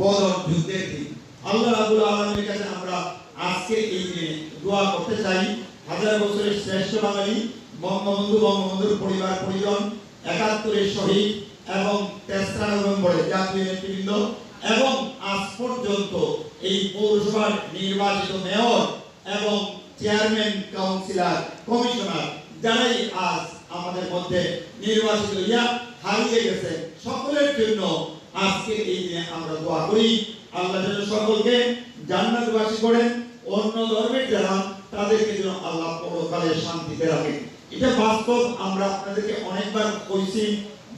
বদর যুদ্ধের দিন আল্লাহ রাবুল আলমের কাছে আমরা আজকে এই দোয়া করতে চাই। হাজার বছরের শ্রেষ্ঠ বাঙালি, বঙ্গবন্ধু, বঙ্গবন্ধুর পরিবার, পরিজন, একাত্তরের শহীদ এবং তেসরা নভেম্বরে জাতীয় নেতৃবৃন্দ এবং আজ পর্যন্ত এই পৌরসভার নির্বাচিত মেয়র এবং চেয়ারম্যান, কাউন্সিলর, কমিশনার যারাই আজ আমাদের মধ্যে নির্বাচিত, ইয়া হারিয়ে গেছে সকলের জন্য আজকে এই দিনে আমরা দোয়া করি। আল্লাহ যেন সকলকে জান্নাতবাসী করেন, অন্য ধর্মের যারা, তাদেরকে যেন আল্লাহ পরকালে শান্তিতে রাখেন। এটা বাস্তব, আমরা আপনাদেরকে অনেকবার কইছি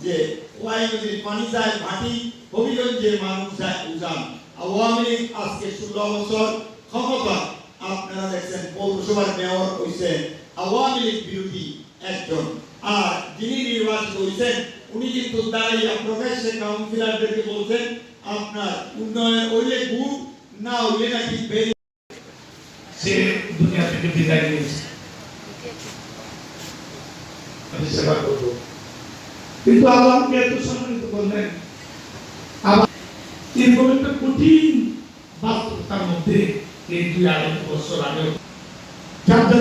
যে, ওয়াই নদীর পানি যায়, মাটি, হবিগঞ্জের মানুষ যায় উজান। আওয়ামী লীগ আজকে ষোলো বছর ক্ষমতা, আপনারা দেখছেন পৌরসভার মেয়র হইছে আওয়ামী লীগ বিরোধী একজন। আর যিনি নির্বাচিত হয়েছেন উনি কিন্তু দাঁড়াইয়া প্রকাশ্যে কাউন্সিলরদেরকে বলছেন, আপনার উন্নয়ন হইলে গুণ না নাকি সে দুনিয়া থেকে বিদায় নিয়েছে আমি সেবা করব। কিন্তু আল্লাহ আমাকে এত সম্মানিত করলেন, আবার এরকম একটা কঠিন বাস্তবতার মধ্যে এই দুই আড়াই বছর আগে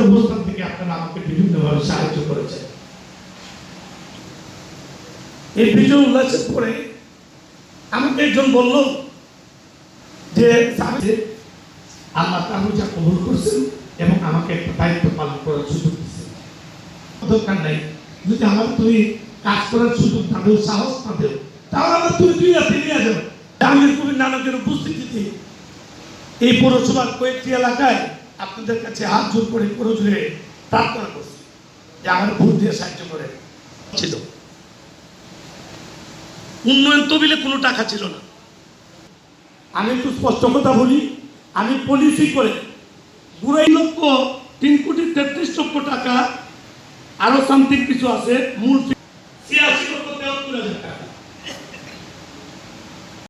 অবস্থান থেকে আপনারা আমাকে বিভিন্নভাবে সাহায্য করেছেন। এই বিজয় উল্লাসের পরে আমাকে একজন বলল যে আল্লাহ তাহলে যা কবুল করছেন এবং আমাকে একটা দায়িত্ব পালন করার সুযোগ দিচ্ছেন দরকার নাই। যদি আমার তুমি কাজ করার সুযোগ না দেও, সাহস না দেও, তাহলে আমার তুমি হাতে নিয়ে যাও জাহাঙ্গীর কবির নানকের উপস্থিতিতে এই পৌরসভার কয়েকটি এলাকায় আপনাদের কাছে হাত জোর করে প্রয়োজনে প্রার্থনা করছি যে আমার ভোট দিয়ে সাহায্য করে। ছিল। উন্নয়ন তবিলে কোনো টাকা ছিল না। আমি একটু স্পষ্ট কথা বলি, আমি পলিসি করে বুড়াই লক্ষ তিন কোটি তেত্রিশ লক্ষ টাকা আরও সামথিং কিছু আছে, মূল ছিয়াশি লক্ষ তেত্রিশ হাজার টাকা।